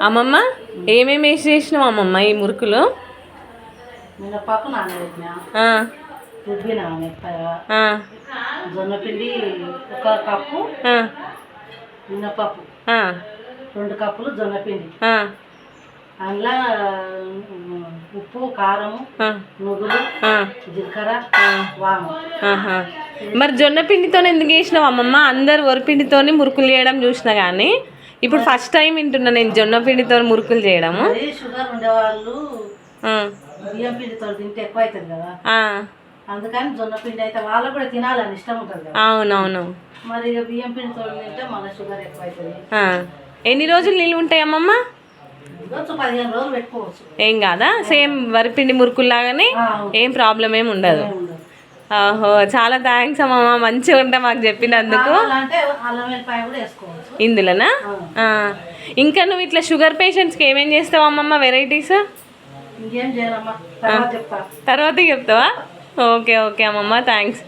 అమ్మమ్మ ఏమేమి వేసి చేసినావు అమ్మమ్మ ఈ మురుకులు? మినపాకు రుబ్బినా జొన్నపిండి ఒక కప్పు. మినప్పప్పు రెండు కప్పులు జొన్నపిండి. అందులో ఉప్పు నువ్వులు జీలకర్ర వాము. మరి జొన్న పిండితో ఎందుకు వేసినావు అమ్మమ్మ? అందరు వరిపిండితోని మురుకులు చేయడం చూసిన కానీ ఇప్పుడు ఫస్ట్ టైం వింటున్నా నేను జొన్న పిండితో మురుకులు చేయడము. షుగర్ ఉండేవాళ్ళు బియ్యం పిండితో తింటే ఎక్కువ అవుతుంది కదా అందుకని జొన్న పిండి అయితే వాళ్ళకు కూడా తినాలని ఇష్టం ఉంటుంది అవునవును. మరి బియ్యం పిండితో తింటే మన షుగర్ ఎక్కువ అవుతుంది. ఎన్ని రోజులు నిల్వ ఉంటాయి అమ్మమ్మ? ఏం కాదా? సేమ్ వరిపిండి మురుకుల్లాగానే ఏం ప్రాబ్లం ఏమి ఉండదు. ఓహో చాలా థ్యాంక్స్ అమ్మమ్మ మంచిగా ఉంటా మాకు చెప్పినందుకు. ఇందులోనా. ఇంకా నువ్వు ఇట్లా షుగర్ పేషెంట్స్కి ఏమేం చేస్తావు అమ్మమ్మ వెరైటీస్ తర్వాత చెప్తావా? ఓకే ఓకే అమ్మమ్మ థ్యాంక్స్